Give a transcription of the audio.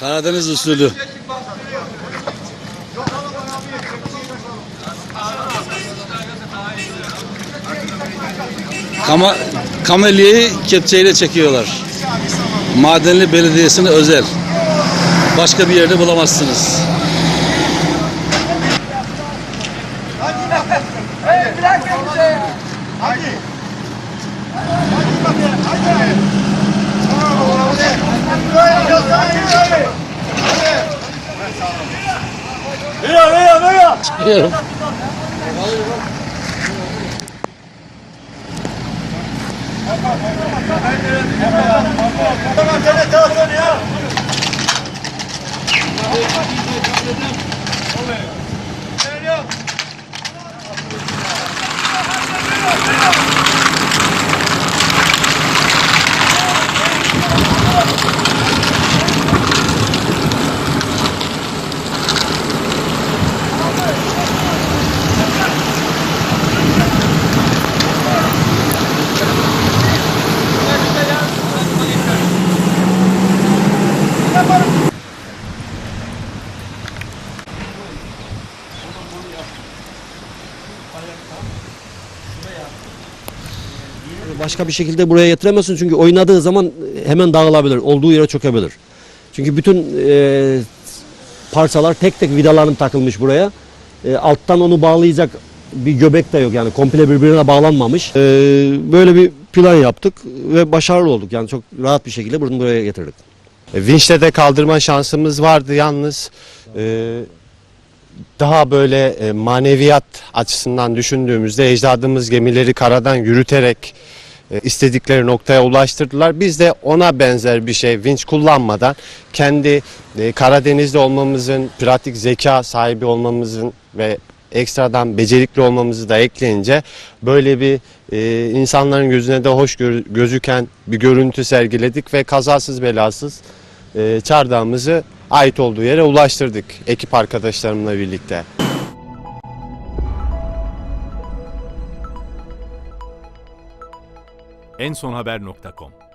Karadeniz usulü. Kama, kamelyeyi kepçeyle çekiyorlar. Madenli Belediyesi'ne özel. Başka bir yerde bulamazsınız. Çıkıyorum. Başka bir şekilde buraya getiremezsin çünkü oynadığı zaman hemen dağılabilir, olduğu yere çökebilir. Çünkü bütün e, parçalar tek tek vidalanıp takılmış buraya. E, alttan onu bağlayacak bir göbek de yok yani komple birbirine bağlanmamış. E, böyle bir plan yaptık ve başarılı olduk yani çok rahat bir şekilde bunu buraya getirdik. E, Vinçle de kaldırma şansımız vardı yalnız e, daha böyle e, maneviyat açısından düşündüğümüzde ecdadımız gemileri karadan yürüterek e, istedikleri noktaya ulaştırdılar. Biz de ona benzer bir şey vinç kullanmadan kendi e, Karadeniz'de olmamızın, pratik zeka sahibi olmamızın ve ekstradan becerikli olmamızı da ekleyince böyle bir e, insanların gözüne de hoş gör- gözüken bir görüntü sergiledik ve kazasız belasız e, çardağımızı ait olduğu yere ulaştırdık ekip arkadaşlarımla birlikte. ensonhaber.com